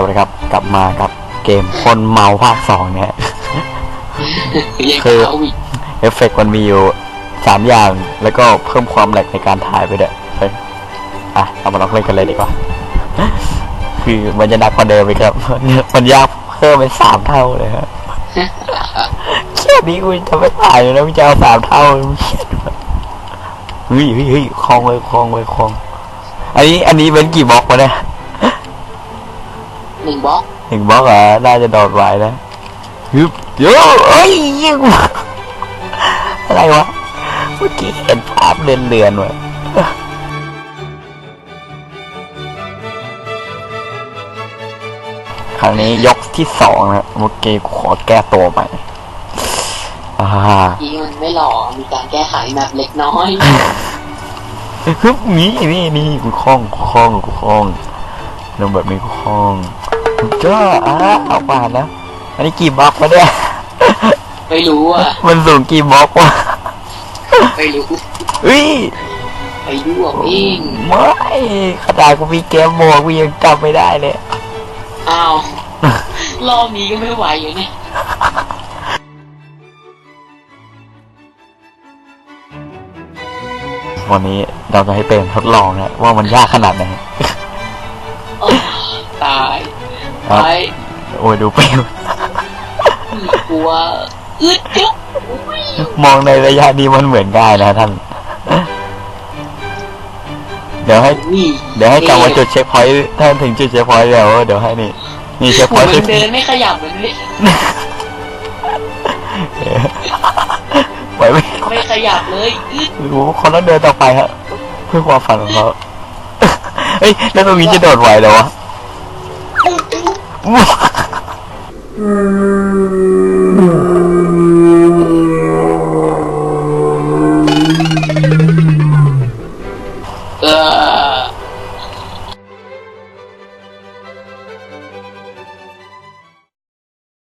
สวัสดีครับ กลับมากับเกมคนเมาภาคสองเนี่ยยังคือเอาอีกเอฟเฟกต์มันมีอยู่สามอย่างแล้วก็เพิ่มความแหลกในการถ่ายไปด้วยเฮ้ยอะเรามาลองเล่นกันเลยดีกว่า คือมันจะหนักกว่าเดิมไปครับ มันยากเพิ่มเป็นสามเท่าเลยฮะแค่นี้กูจะไม่ถ่ายเลยนะมึงจะเอาสามเท่ามึงเครียดวะเฮ้ยเฮ้ยเฮ้ยคลองเลยคลองเลยคลองอันนี้อันนี้เป็นกี่บล็อกวะเนี่ย หนึ่งบล็อกหนึ่งบล็อกเหรอะน่าจะโดดไหวนะฮึบโย่เอ้ยยิงอะไรวะเมื่อกี้เห็นภาพเลือนเลือนๆวะครั้งนี้ยกที่สองนะเมื่อกี้ขอแก้ตัวใหม่อ่าที่มันไม่หล่อมีการแก้ไขแบบเล็กน้อยฮึบนี่นี่นี่กูคล้องกูคล้องกูคล้องลงแบบนี้กูคล้อง จ้าอะเอาผ่านนะอันนี้กี่บล็อกวะเนี่ย ไม่รู้อะ มันสูงกี่บล็อกวะไม่รู้เฮ้ยไปดูเอาเองไม่ขนาดกูมีเกมโหมดกูยังจำไม่ได้เลย อ้าว รอบนี้ก็ไม่ไหวอยู่เนี่ยวันนี้เราจะให้เป็นทดลองนะว่ามันยากขนาดไหนโอ้ตายครั ไปบโอ้ยดูเปลวกลัวอึดจุ๊บอุ้ยมองในระยะนี้มันเหมือนง่ายนะท่าน เดี๋ยวให้อุ้ยเดี๋ยวให้กลับมาจุดเช็คพอยต์ถ้าถึงจุดเช็คพอยต์เดี๋ยวเดี๋ยวให้นี่ นี่เช็คเหพอยมืต์อนเดินไม่ขยับเหมือนเลยไหวไหมไม่ขยับเลยอึดรู้คนต้องเดินต่อไปฮะเพื่อความฝันของเขาเฮ้ยแล้วตรงนี้จะโดดไหวเหรอวะ Oh!